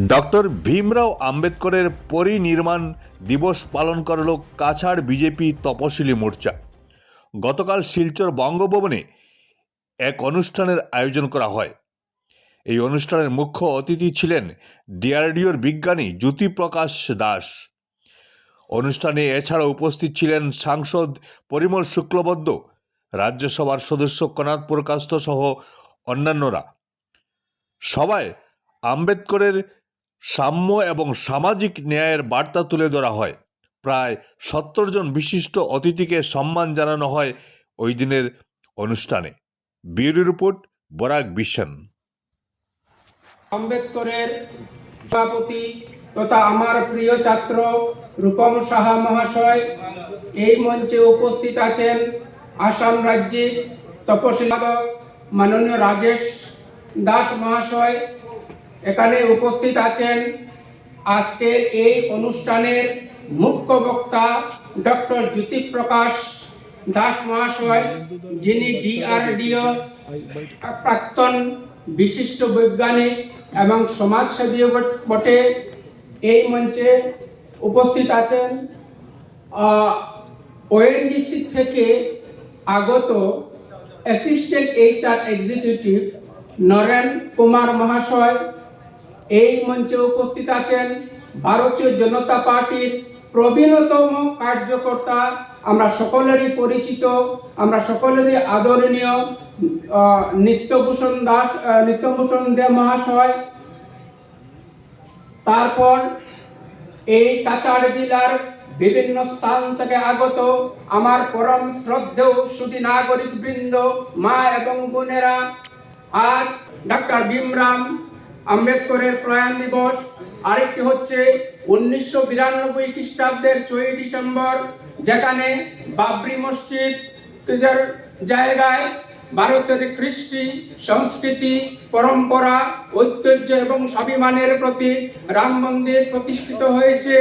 Doctor Bhimrao আম্বেদকরের পরিনির্মাণ দিবস পালন করল কাছাড় বিজেপি তপশিলি মোর্চা। গতকাল শিলচর বঙ্গভবনে এক অনুষ্ঠানের আয়োজন করা হয়। এই অনুষ্ঠানের মুখ্য অতিথি ছিলেন ডিআরডিওর বিজ্ঞানী জ্যোতিপ্রকাশ দাস। অনুষ্ঠানে এছাড়া উপস্থিত ছিলেন সাংসদ পরিমল শুক্লবদ্ধ রাজ্যসভার সদস্য কনাথ প্রকাশ সহ অন্যান্যরা। সবাই আম্বেদকরের সাম্য এবং সামাজিক ন্যায়ের বার্তা তুলে ধরা হয়। প্রায় সত্তর জন বিশিষ্ট অতিথিকে সম্মান জানানো হয় ওই দিনের অনুষ্ঠানে। বিউরো রিপোর্ট, বরাক বিশন। আম্বেদকরের সভাপতি তথা আমার প্রিয় ছাত্র রূপম সাহা মহাশয় এই মঞ্চে উপস্থিত আছেন আসাম রাজ্যিক তপশিলাদক মাননীয় রাজেশ দাস মহাশয় এখানে উপস্থিত আছেন আজকের এই অনুষ্ঠানের মুখ্য বক্তা ডক্টর জ্যোতিপ্রকাশ দাস মহাশয়, যিনি ডিআরডিও প্রাক্তন বিশিষ্ট বৈজ্ঞানিক এবং সমাজসেবী বটে। এই মঞ্চে উপস্থিত আছেন ওএনজিসি থেকে আগত assistant HR executive Naren Kumar মহাশয় এই মঞ্চে উপস্থিত আছেন ভারতীয় জনতা পার্টির প্রবীণতম কার্যকর্তা, আমরা সকলেরই পরিচিত, আমরা সকলেরই আদরণীয় নিত্যভূষণ দাস নিত্যভূষণ দে মহাশয়। তারপর এই কাছাড় জেলার বিভিন্ন স্থান থেকে আগত আমার পরম শ্রদ্ধেয় সুদী নাগরিক বৃন্দ মা এবং বোনেরা, আজ ডক্টর ভীমরাম আম্বেদকরের প্রয়াণ দিবস। আরেকটি হচ্ছে উনিশশো বিরানব্বই খ্রিস্টাব্দের চৌই ডিসেম্বর, যেখানে বাবরি মসজিদ জায়গায় ভারতের কৃষ্টি, সংস্কৃতি, পরম্পরা, ঐতিহ্য এবং স্বাভিমানের প্রতি রাম মন্দির প্রতিষ্ঠিত হয়েছে।